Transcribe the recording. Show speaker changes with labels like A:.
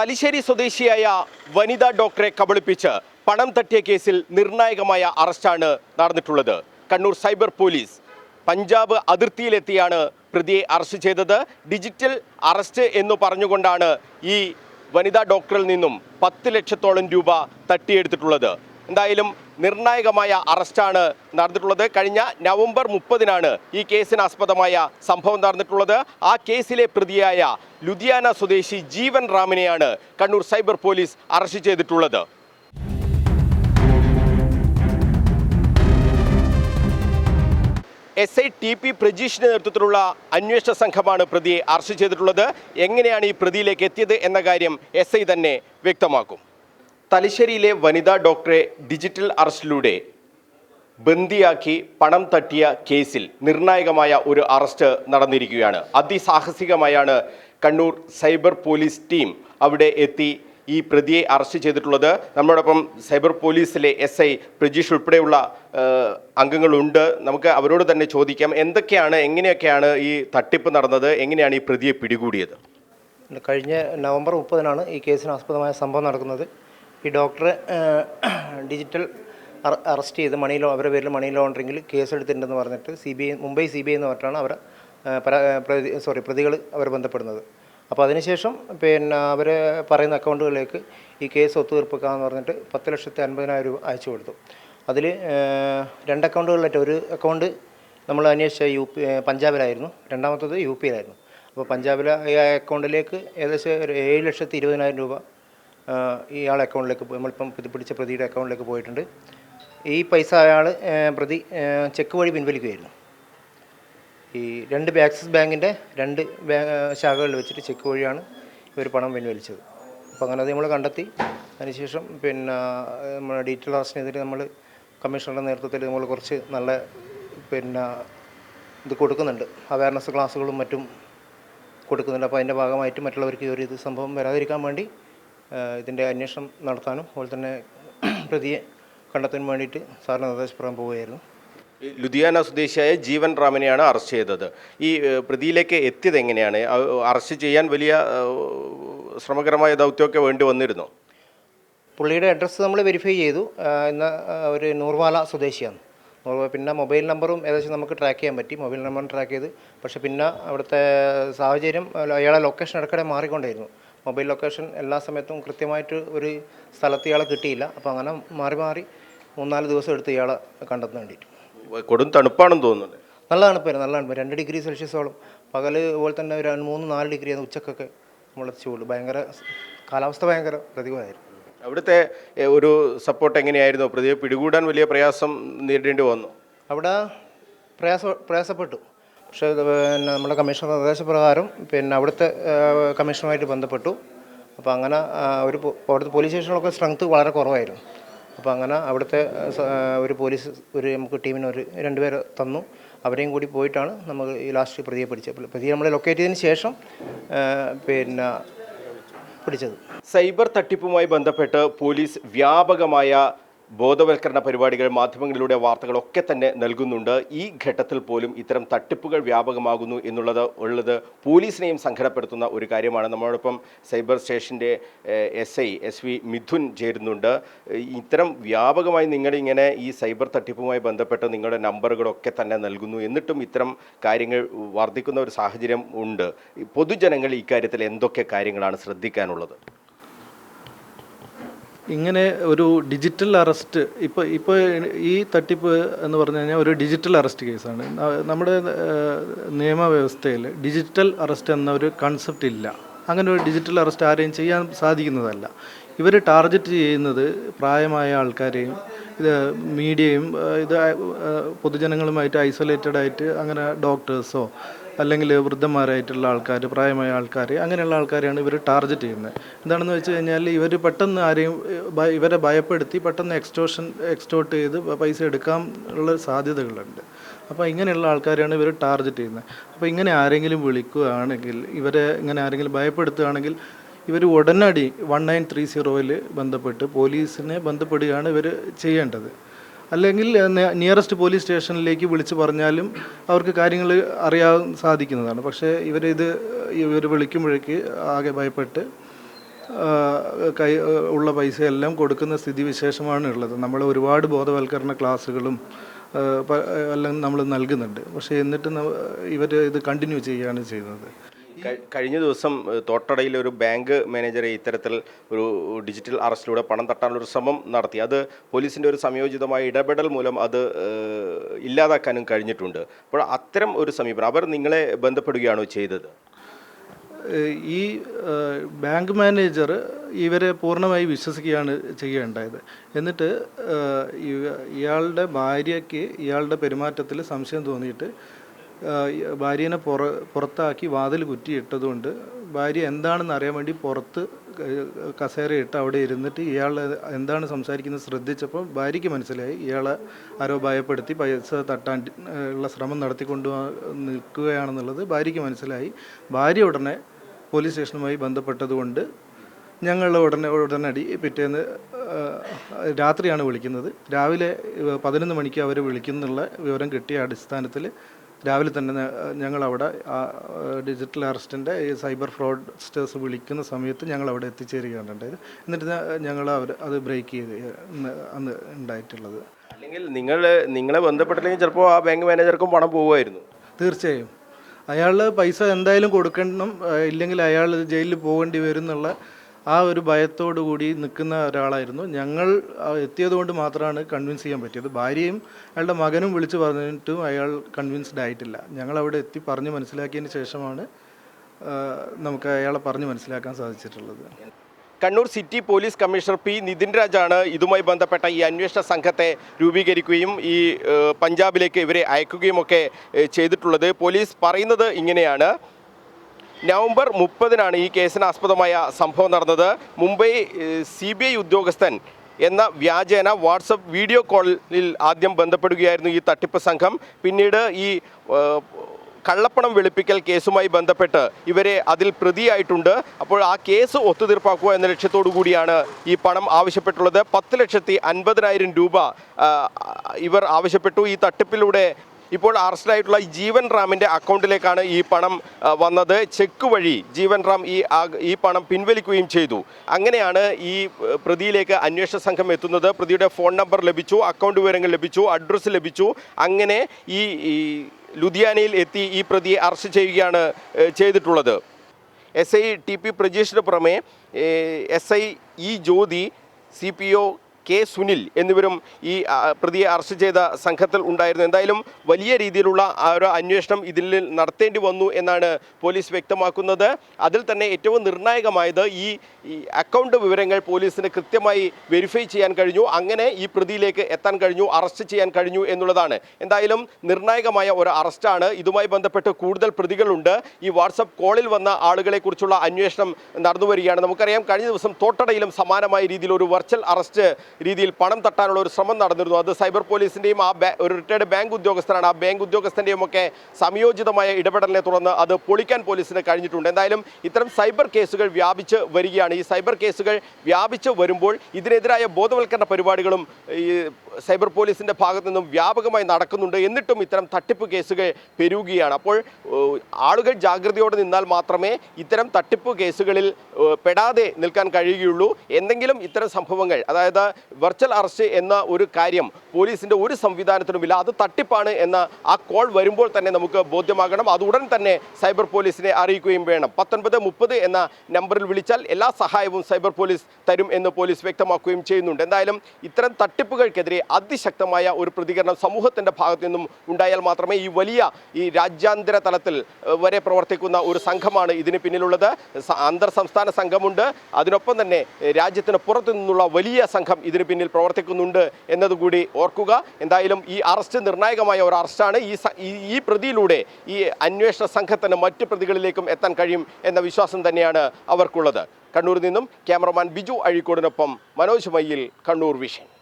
A: തലിശ്ശേരി സ്വദേശിയായ വനിതാ ഡോക്ടറെ കബളിപ്പിച്ച് പണം തട്ടിയ കേസിൽ നിർണായകമായ അറസ്റ്റാണ് നടന്നിട്ടുള്ളത്. കണ്ണൂർ സൈബർ പോലീസ് പഞ്ചാബ് അതിർത്തിയിലെത്തിയാണ് പ്രതിയെ അറസ്റ്റ് ചെയ്തത്. ഡിജിറ്റൽ അറസ്റ്റ് എന്ന് പറഞ്ഞുകൊണ്ടാണ് ഈ വനിതാ ഡോക്ടറിൽ നിന്നും പത്ത് ലക്ഷത്തോളം രൂപ തട്ടിയെടുത്തിട്ടുള്ളത്. എന്തായാലും നിർണായകമായ അറസ്റ്റാണ് നടന്നിട്ടുള്ളത്. കഴിഞ്ഞ നവംബർ മുപ്പതിനാണ് ഈ കേസിനാസ്പദമായ സംഭവം നടന്നിട്ടുള്ളത്. ആ കേസിലെ പ്രതിയായ ലുധിയാന സ്വദേശി ജീവൻ റാമിനെയാണ് കണ്ണൂർ സൈബർ പോലീസ് അറസ്റ്റ് ചെയ്തിട്ടുള്ളത്. എസ് ഐ ടി പി പ്രജീഷിന്റെ നേതൃത്വത്തിലുള്ള അന്വേഷണ സംഘമാണ് പ്രതിയെ അറസ്റ്റ് ചെയ്തിട്ടുള്ളത്. എങ്ങനെയാണ് ഈ പ്രതിയിലേക്ക് എത്തിയത് എന്ന കാര്യം എസ് ഐ തന്നെ വ്യക്തമാക്കും. തലശ്ശേരിയിലെ വനിതാ ഡോക്ടറെ ഡിജിറ്റൽ അറസ്റ്റിലൂടെ ബന്ദിയാക്കി പണം തട്ടിയ കേസിൽ നിർണായകമായ ഒരു അറസ്റ്റ് നടന്നിരിക്കുകയാണ്. അതിസാഹസികമായാണ് കണ്ണൂർ സൈബർ പോലീസ് ടീം അവിടെ എത്തി ഈ പ്രതിയെ അറസ്റ്റ് ചെയ്തിട്ടുള്ളത്. നമ്മളോടൊപ്പം സൈബർ പോലീസിലെ എസ് ഐ പ്രജീഷ് ഉൾപ്പെടെയുള്ള അംഗങ്ങളുണ്ട്. നമുക്ക് അവരോട് തന്നെ ചോദിക്കാം എന്തൊക്കെയാണ് എങ്ങനെയൊക്കെയാണ് ഈ തട്ടിപ്പ് നടന്നത്? എങ്ങനെയാണ് ഈ പ്രതിയെ പിടികൂടിയത്?
B: കഴിഞ്ഞ നവംബർ മുപ്പതിനാണ് ഈ കേസിന് ആസ്പദമായ സംഭവം നടക്കുന്നത്. ഈ ഡോക്ടറെ ഡിജിറ്റൽ അറസ്റ്റ് ചെയ്ത് മണി ലോ അവരുടെ പേരിൽ മണി ലോണ്ടറിങ്ങിൽ കേസെടുത്തിട്ടുണ്ടെന്ന് പറഞ്ഞിട്ട് C B I Mumbai C B I എന്ന് പറഞ്ഞിട്ടാണ് അവരെ സോറി പ്രതികൾ അവർ ബന്ധപ്പെടുന്നത്. അപ്പോൾ അതിനുശേഷം പിന്നെ അവർ പറയുന്ന അക്കൗണ്ടുകളിലേക്ക് ഈ കേസ് ഒത്തുതീർപ്പിക്കാമെന്ന് പറഞ്ഞിട്ട് പത്ത് ലക്ഷത്തി അൻപതിനായിരം രൂപ അയച്ചു കൊടുത്തു. അതിൽ രണ്ട് അക്കൗണ്ടുകളിലായിട്ട് ഒരു അക്കൗണ്ട് നമ്മൾ അന്വേഷിച്ച യു പി പഞ്ചാബിലായിരുന്നു രണ്ടാമത്തത് യു പിയിലായിരുന്നു അപ്പോൾ പഞ്ചാബിലെ അക്കൗണ്ടിലേക്ക് ഏകദേശം ഒരു ഏഴ് ലക്ഷത്തി ഇരുപതിനായിരം രൂപ ഇയാൾ അക്കൗണ്ടിലേക്ക് പോയി നമ്മളിപ്പം പിടിച്ച പ്രതിയുടെ അക്കൗണ്ടിലേക്ക് പോയിട്ടുണ്ട്. ഈ പൈസ അയാൾ പ്രതി ചെക്ക് വഴി പിൻവലിക്കുകയായിരുന്നു ഈ രണ്ട് ആക്സിസ് ബാങ്കിന്റെ രണ്ട് ശാഖകളിൽ വെച്ചിട്ട് ചെക്ക് വഴിയാണ് ഇവർ പണം പിൻവലിച്ചത്. അപ്പോൾ അങ്ങനെ അത് നമ്മൾ കണ്ടെത്തി. അതിനുശേഷം പിന്നെ നമ്മൾ ഡീറ്റെയിൽ ഹാസ്റ്റിനെതിരെ നമ്മൾ കമ്മീഷണറുടെ നേതൃത്വത്തിൽ നമ്മൾ കുറച്ച് നല്ല പിന്നെ ഇത് കൊടുക്കുന്നുണ്ട്. അവയർനെസ് ക്ലാസ്സുകളും മറ്റും കൊടുക്കുന്നുണ്ട്. അപ്പോൾ അതിന്റെ ഭാഗമായിട്ട് മറ്റുള്ളവർക്ക് ഈ ഒരു ഇത് സംഭവം വരാതിരിക്കാൻ വേണ്ടി ഇതിന്റെ അന്വേഷണം നടത്താനും അതുപോലെ തന്നെ പ്രതിയെ കണ്ടെത്താൻ വേണ്ടിയിട്ട് സാറിന് നിർദ്ദേശപ്പെടാൻ പോവുകയായിരുന്നു.
A: ലുധിയാന സ്വദേശിയായ ജീവൻ റാമിനെയാണ് അറസ്റ്റ് ചെയ്തത്. ഈ പ്രതിയിലേക്ക് എത്തിയത് എങ്ങനെയാണ്? അറസ്റ്റ് ചെയ്യാൻ വലിയ ശ്രമകരമായ ദൗത്യമൊക്കെ വേണ്ടി വന്നിരുന്നു?
B: പുള്ളിയുടെ അഡ്രസ്സ് നമ്മൾ വെരിഫൈ ചെയ്തു. ഇന്ന് ഒരു നൂർവാല സ്വദേശിയാണ്. പിന്നെ മൊബൈൽ നമ്പറും ഏകദേശം നമുക്ക് ട്രാക്ക് ചെയ്യാൻ പറ്റി. മൊബൈൽ നമ്പറും ട്രാക്ക് ചെയ്ത്. പക്ഷേ പിന്നെ അവിടുത്തെ സാഹചര്യം അയാളെ ലൊക്കേഷൻ ഇടയ്ക്കിടെ മാറിക്കൊണ്ടായിരുന്നു. മൊബൈൽ ലൊക്കേഷൻ എല്ലാ സമയത്തും കൃത്യമായിട്ട് ഒരു സ്ഥലത്ത് ഇയാളെ കിട്ടിയില്ല. അപ്പോൾ അങ്ങനെ മാറി മാറി മൂന്നാൽ ദിവസം എടുത്ത് ഇയാളെ കണ്ടെത്താൻ വേണ്ടിയിട്ട്.
A: കൊടും തണുപ്പാണെന്ന് തോന്നുന്നുണ്ട്.
B: നല്ല തണുപ്പായിരുന്നു നല്ല തണുപ്പ്. രണ്ട് ഡിഗ്രി സെൽഷ്യസോളം. പകൽ പോലെ തന്നെ ഒരു മൂന്ന് നാല് ഡിഗ്രി ഉച്ചക്കൊക്കെ നമ്മൾ ചൂട്. ഭയങ്കര കാലാവസ്ഥ ഭയങ്കര പ്രതികൂലമായിരുന്നു.
A: അവിടുത്തെ ഒരു സപ്പോർട്ട് എങ്ങനെയായിരുന്നു? പ്രതിയെ പിടികൂടാൻ വലിയ പ്രയാസം നേരിടേണ്ടി വന്നു.
B: അവിടെ പ്രയാസ പ്രയാസപ്പെട്ടു. പക്ഷേ പിന്നെ നമ്മുടെ കമ്മീഷണർ നിർദ്ദേശപ്രകാരം പിന്നെ അവിടുത്തെ കമ്മീഷണറുമായിട്ട് ബന്ധപ്പെട്ടു. അപ്പോൾ അങ്ങനെ ഒരു അവിടുത്തെ പോലീസ് സ്റ്റേഷനിലൊക്കെ സ്ട്രെങ്ത് വളരെ കുറവായിരുന്നു. അപ്പോൾ അങ്ങനെ അവിടുത്തെ ഒരു പോലീസ് ഒരു നമുക്ക് ടീമിന് ഒരു രണ്ടുപേരെ തന്നു. അവരെയും കൂടി പോയിട്ടാണ് നമ്മൾ ഈ ലാസ്റ്റ് പ്രതിയെ പിടിച്ചത്. പ്രതിയെ നമ്മൾ ലൊക്കേറ്റ് ചെയ്തതിന് ശേഷം പിന്നെ പിടിച്ചത്.
A: സൈബർ തട്ടിപ്പുമായി ബന്ധപ്പെട്ട് പോലീസ് വ്യാപകമായ ബോധവൽക്കരണ പരിപാടികൾ മാധ്യമങ്ങളിലൂടെ വാർത്തകളൊക്കെ തന്നെ നൽകുന്നുണ്ട്. ഈ ഘട്ടത്തിൽ പോലും ഇത്തരം തട്ടിപ്പുകൾ വ്യാപകമാകുന്നു എന്നുള്ളത് ഉള്ളത് പോലീസിനെയും സങ്കടപ്പെടുത്തുന്ന ഒരു കാര്യമാണ്. നമ്മളോടൊപ്പം സൈബർ സ്റ്റേഷന്റെ S I S V Mithun ചേരുന്നുണ്ട്. ഇത്തരം വ്യാപകമായി നിങ്ങളിങ്ങനെ ഈ സൈബർ തട്ടിപ്പുമായി ബന്ധപ്പെട്ട് നിങ്ങളുടെ നമ്പറുകളൊക്കെ തന്നെ നൽകുന്നു. എന്നിട്ടും ഇത്തരം കാര്യങ്ങൾ വർദ്ധിക്കുന്ന ഒരു സാഹചര്യം ഉണ്ട്. പൊതുജനങ്ങൾ ഇക്കാര്യത്തിൽ എന്തൊക്കെ കാര്യങ്ങളാണ് ശ്രദ്ധിക്കാനുള്ളത്?
C: ഇങ്ങനെ ഒരു ഡിജിറ്റൽ അറസ്റ്റ് ഇപ്പോൾ ഇപ്പോൾ ഈ തട്ടിപ്പ് എന്ന് പറഞ്ഞു കഴിഞ്ഞാൽ ഒരു ഡിജിറ്റൽ അറസ്റ്റ് കേസാണ്. നമ്മുടെ നിയമവ്യവസ്ഥയിൽ ഡിജിറ്റൽ അറസ്റ്റ് എന്ന ഒരു കൺസെപ്റ്റ് ഇല്ല. അങ്ങനെ ഒരു ഡിജിറ്റൽ അറസ്റ്റ് ആരെയും ചെയ്യാൻ സാധിക്കുന്നതല്ല. ഇവർ ടാർഗറ്റ് ചെയ്യുന്നത് പ്രായമായ ആൾക്കാരെയും ഇത് മീഡിയയും ഇത് പൊതുജനങ്ങളുമായിട്ട് ഐസൊലേറ്റഡ് ആയിട്ട് അങ്ങനെ ഡോക്ടേഴ്സോ അല്ലെങ്കിൽ വൃദ്ധന്മാരായിട്ടുള്ള ആൾക്കാർ പ്രായമായ ആൾക്കാർ അങ്ങനെയുള്ള ആൾക്കാരെയാണ് ഇവർ ടാർഗറ്റ് ചെയ്യുന്നത്. എന്താണെന്ന് വെച്ച് കഴിഞ്ഞാൽ ഇവർ പെട്ടെന്ന് ആരെയും ഇവരെ ഭയപ്പെടുത്തി പെട്ടെന്ന് എക്സ്റ്റോഷൻ എക്സ്റ്റോർട്ട് ചെയ്ത് പൈസ എടുക്കാൻ ഉള്ള സാധ്യതകളുണ്ട്. അപ്പോൾ ഇങ്ങനെയുള്ള ആൾക്കാരെയാണ് ഇവർ ടാർഗറ്റ് ചെയ്യുന്നത്. അപ്പോൾ ഇങ്ങനെ ആരെങ്കിലും വിളിക്കുകയാണെങ്കിൽ ഇവരെ ഇങ്ങനെ ആരെങ്കിലും ഭയപ്പെടുത്തുകയാണെങ്കിൽ ഇവർ ഉടനടി വൺ നയൻ ത്രീ സീറോയിൽ ബന്ധപ്പെട്ട് പോലീസിനെ ബന്ധപ്പെടുകയാണ് ഇവർ ചെയ്യേണ്ടത്. അല്ലെങ്കിൽ നിയറസ്റ്റ് പോലീസ് സ്റ്റേഷനിലേക്ക് വിളിച്ച് പറഞ്ഞാലും അവർക്ക് കാര്യങ്ങൾ അറിയാൻ സാധിക്കുന്നതാണ്. പക്ഷേ ഇവരിത് ഇവർ വിളിക്കുമ്പോഴേക്ക് ആകെ ഭയപ്പെട്ട് കൈ ഉള്ള പൈസ എല്ലാം കൊടുക്കുന്ന സ്ഥിതി വിശേഷമാണ് ഉള്ളത്. നമ്മൾ ഒരുപാട് ബോധവൽക്കരണ ക്ലാസ്സുകളും എല്ലാം നമ്മൾ നൽകുന്നുണ്ട്. പക്ഷേ എന്നിട്ട് ഇവർ ഇത് കണ്ടിന്യൂ ചെയ്യുകയാണ് ചെയ്യുന്നത്.
A: കഴിഞ്ഞ ദിവസം തോട്ടടയിൽ ഒരു ബാങ്ക് മാനേജറെ ഇത്തരത്തിൽ ഒരു ഡിജിറ്റൽ അറസ്റ്റിലൂടെ പണം തട്ടാനുള്ള ഒരു ശ്രമം നടത്തി. അത് പോലീസിന്റെ ഒരു സംയോജിതമായ ഇടപെടൽ മൂലം അത് ഇല്ലാതാക്കാനും കഴിഞ്ഞിട്ടുണ്ട്. അപ്പോൾ അത്തരം ഒരു സമീപനം അവർ നിങ്ങളെ ബന്ധപ്പെടുകയാണോ ചെയ്തത്?
C: ഈ ബാങ്ക് മാനേജർ ഇവരെ പൂർണമായി വിശ്വസിക്കുകയാണ് ചെയ്യുകയുണ്ടായത്. എന്നിട്ട് ഇയാളുടെ ഭാര്യയ്ക്ക് ഇയാളുടെ പെരുമാറ്റത്തിൽ സംശയം തോന്നിയിട്ട് ഭാര്യനെ പുറ പുറത്താക്കി വാതിൽ കുറ്റിയിട്ടതുകൊണ്ട് ഭാര്യ എന്താണെന്ന് അറിയാൻ വേണ്ടി പുറത്ത് കസേര കസേരയിട്ട് അവിടെ ഇരുന്നിട്ട് ഇയാൾ എന്താണ് സംസാരിക്കുന്നത് ശ്രദ്ധിച്ചപ്പോൾ ഭാര്യയ്ക്ക് മനസ്സിലായി. ഇയാളെ ആരോ ഭയപ്പെടുത്തി പൈസ തട്ടാൻ ഉള്ള ശ്രമം നടത്തിക്കൊണ്ട് നിൽക്കുകയാണെന്നുള്ളത് ഭാര്യയ്ക്ക് മനസ്സിലായി. ഭാര്യ ഉടനെ പോലീസ് സ്റ്റേഷനുമായി ബന്ധപ്പെട്ടതുകൊണ്ട് ഞങ്ങൾ ഉടനെ ഉടനടി പിറ്റേന്ന് രാത്രിയാണ് വിളിക്കുന്നത്. രാവിലെ പതിനൊന്ന് മണിക്ക് അവർ വിളിക്കുന്നുള്ള വിവരം കിട്ടിയ അടിസ്ഥാനത്തിൽ രാവിലെ തന്നെ ഞങ്ങളവിടെ ഡിജിറ്റൽ അറസ്റ്റിന്റെ ഈ സൈബർ ഫ്രോഡ്സ്റ്റേഴ്സ് വിളിക്കുന്ന സമയത്ത് ഞങ്ങൾ അവിടെ എത്തിച്ചേരുകയാണ് ഉണ്ടായത്. എന്നിട്ട് ഞങ്ങൾ അവർ അത് ബ്രേക്ക് ചെയ്ത് അന്ന് ഉണ്ടായിട്ടുള്ളത്.
A: അല്ലെങ്കിൽ നിങ്ങൾ നിങ്ങളെ ബന്ധപ്പെട്ടില്ലെങ്കിൽ ചിലപ്പോൾ ആ ബാങ്ക് മാനേജർക്കും പണം പോകുമായിരുന്നു
C: തീർച്ചയായും. അയാൾ പൈസ എന്തായാലും കൊടുക്കണം ഇല്ലെങ്കിൽ അയാൾ ജയിലിൽ പോകേണ്ടി വരും എന്നുള്ള ആ ഒരു ഭയത്തോടു കൂടി നിൽക്കുന്ന ഒരാളായിരുന്നു. ഞങ്ങൾ എത്തിയത് കൊണ്ട് മാത്രമാണ് കൺവിൻസ് ചെയ്യാൻ പറ്റിയത്. ഭാര്യയും അയാളുടെ മകനും വിളിച്ച് പറഞ്ഞിട്ടും അയാൾ കൺവിൻസ്ഡ് ആയിട്ടില്ല. ഞങ്ങൾ അവിടെ എത്തി പറഞ്ഞ് മനസ്സിലാക്കിയതിന് ശേഷമാണ് നമുക്ക് അയാളെ പറഞ്ഞ് മനസ്സിലാക്കാൻ സാധിച്ചിട്ടുള്ളത്.
A: Kannur city police commissioner P Nithin രാജാണ് ഇതുമായി ബന്ധപ്പെട്ട ഈ അന്വേഷണ സംഘത്തെ രൂപീകരിക്കുകയും ഈ പഞ്ചാബിലേക്ക് ഇവരെ അയക്കുകയും ഒക്കെ ചെയ്തിട്ടുള്ളത്. പോലീസ് പറയുന്നത് ഇങ്ങനെയാണ്. നവംബർ മുപ്പതിനാണ് ഈ കേസിന് ആസ്പദമായ സംഭവം നടന്നത്. മുംബൈ സി ഉദ്യോഗസ്ഥൻ എന്ന വ്യാജേന വാട്സപ്പ് വീഡിയോ കോളിൽ ആദ്യം ബന്ധപ്പെടുകയായിരുന്നു ഈ തട്ടിപ്പ് സംഘം. പിന്നീട് ഈ കള്ളപ്പണം വെളുപ്പിക്കൽ കേസുമായി ബന്ധപ്പെട്ട് ഇവരെ അതിൽ പ്രതിയായിട്ടുണ്ട്. അപ്പോൾ ആ കേസ് ഒത്തുതീർപ്പാക്കുക എന്ന ലക്ഷ്യത്തോടു കൂടിയാണ് ഈ പണം ആവശ്യപ്പെട്ടുള്ളത്. പത്ത് ലക്ഷത്തി അൻപതിനായിരം രൂപ ഇവർ ആവശ്യപ്പെട്ടു. ഈ തട്ടിപ്പിലൂടെ ഇപ്പോൾ അറസ്റ്റിലായിട്ടുള്ള ഈ ജീവൻ റാമിന്റെ അക്കൗണ്ടിലേക്കാണ് ഈ പണം വന്നത്. ചെക്ക് വഴി ജീവൻ റാം ഈ ഈ പണം പിൻവലിക്കുകയും ചെയ്തു. അങ്ങനെയാണ് ഈ പ്രതിയിലേക്ക് അന്വേഷണ സംഘം എത്തുന്നത്. പ്രതിയുടെ ഫോൺ നമ്പർ ലഭിച്ചു അക്കൗണ്ട് വിവരങ്ങൾ ലഭിച്ചു അഡ്രസ്സ് ലഭിച്ചു. അങ്ങനെ ഈ ലുധിയാനയിൽ എത്തി ഈ പ്രതിയെ അറസ്റ്റ് ചെയ്യുകയാണ് ചെയ്തിട്ടുള്ളത്. എസ് ഐ ടി പി പ്രജീഷിന് പുറമെ S I E Jyothi C P O K Sunil എന്നിവരും ഈ പ്രതിയെ അറസ്റ്റ് ചെയ്ത സംഘത്തിൽ ഉണ്ടായിരുന്നു. എന്തായാലും വലിയ രീതിയിലുള്ള ഒരു അന്വേഷണം ഇതിൽ നടത്തേണ്ടി വന്നു എന്നാണ് പോലീസ് വ്യക്തമാക്കുന്നത്. അതിൽ തന്നെ ഏറ്റവും നിർണായകമായത് ഈ ഈ അക്കൗണ്ട് വിവരങ്ങൾ പോലീസിന് കൃത്യമായി വെരിഫൈ ചെയ്യാൻ കഴിഞ്ഞു. അങ്ങനെ ഈ പ്രതിയിലേക്ക് എത്താൻ കഴിഞ്ഞു അറസ്റ്റ് ചെയ്യാൻ കഴിഞ്ഞു എന്നുള്ളതാണ്. എന്തായാലും നിർണായകമായ ഒരു അറസ്റ്റാണ്. ഇതുമായി ബന്ധപ്പെട്ട് കൂടുതൽ പ്രതികളുണ്ട്. ഈ വാട്സപ്പ് കോളിൽ വന്ന ആളുകളെക്കുറിച്ചുള്ള അന്വേഷണം നടന്നു വരികയാണ് നമുക്കറിയാം കഴിഞ്ഞ ദിവസം തോട്ടടയിലും സമാനമായ രീതിയിൽ ഒരു വെർച്വൽ അറസ്റ്റ് രീതിയിൽ പണം തട്ടാനുള്ള ഒരു ശ്രമം നടന്നിരുന്നു. അത് സൈബർ പോലീസിന്റെയും ആ ഒരു റിട്ടയർഡ് ബാങ്ക് ഉദ്യോഗസ്ഥനാണ്. ആ ബാങ്ക് ഉദ്യോഗസ്ഥന്റെയും ഒക്കെ സംയോജിതമായ ഇടപെടലിനെ തുടർന്ന് അത് പൊളിക്കാൻ പോലീസിന് കഴിഞ്ഞിട്ടുണ്ട്. എന്തായാലും ഇത്തരം സൈബർ കേസുകൾ വ്യാപിച്ച് വരികയാണ്. ഈ സൈബർ കേസുകൾ വ്യാപിച്ച് വരുമ്പോൾ ഇതിനെതിരായ ബോധവൽക്കരണ പരിപാടികളും ഈ സൈബർ പോലീസിന്റെ ഭാഗത്തു നിന്നും വ്യാപകമായി നടക്കുന്നുണ്ട് എന്നിട്ടും ഇത്തരം തട്ടിപ്പ് കേസുകൾ പെരുകുകയാണ്. അപ്പോൾ ആളുകൾ ജാഗ്രതയോടെ നിന്നാൽ മാത്രമേ ഇത്തരം തട്ടിപ്പ് കേസുകളിൽ പെടാതെ നിൽക്കാൻ കഴിയുകയുള്ളൂ. എന്തെങ്കിലും ഇത്തരം സംഭവങ്ങൾ അതായത് വെർച്വൽ അറസ്റ്റ് എന്ന ഒരു കാര്യം പോലീസിന്റെ ഒരു സംവിധാനത്തിനുമില്ല അത് തട്ടിപ്പാണ് എന്ന ആ കോൾ വരുമ്പോൾ തന്നെ നമുക്ക് ബോധ്യമാകണം. അത് ഉടൻ തന്നെ സൈബർ പോലീസിനെ അറിയിക്കുകയും വേണം. പത്തൊൻപത് മുപ്പത് എന്ന നമ്പറിൽ വിളിച്ചാൽ എല്ലാ സഹായവും സൈബർ പോലീസ് തരും എന്ന് പോലീസ് വ്യക്തമാക്കുകയും ചെയ്യുന്നുണ്ട്. എന്തായാലും ഇത്തരം തട്ടിപ്പുകൾക്കെതിരെ അതിശക്തമായ ഒരു പ്രതികരണം സമൂഹത്തിന്റെ ഭാഗത്തു നിന്നും ഉണ്ടായാൽ മാത്രമേ ഈ വലിയ ഈ രാജ്യാന്തര തലത്തിൽ വരെ പ്രവർത്തിക്കുന്ന ഒരു സംഘമാണ് ഇതിന് പിന്നിലുള്ളത്. അന്തർ സംസ്ഥാന സംഘമുണ്ട്. അതിനൊപ്പം തന്നെ രാജ്യത്തിന് പുറത്തു നിന്നുള്ള വലിയ സംഘം ഇതിന് പിന്നിൽ പ്രവർത്തിക്കുന്നുണ്ട് എന്നതുകൂടി ഓർക്കുക. എന്തായാലും ഈ അറസ്റ്റ് നിർണായകമായ ഒരു അറസ്റ്റാണ്. ഈ ഈ- പ്രതിയിലൂടെ ഈ അന്വേഷണ സംഘത്തിന് മറ്റ് പ്രതികളിലേക്കും എത്താൻ കഴിയും എന്ന വിശ്വാസം തന്നെയാണ് അവർക്കുള്ളത്. കണ്ണൂരിൽ നിന്നും ക്യാമറമാൻ ബിജു അഴീക്കോടിനൊപ്പം മനോജ് മയ്യിൽ കണ്ണൂർ വിഷൻ.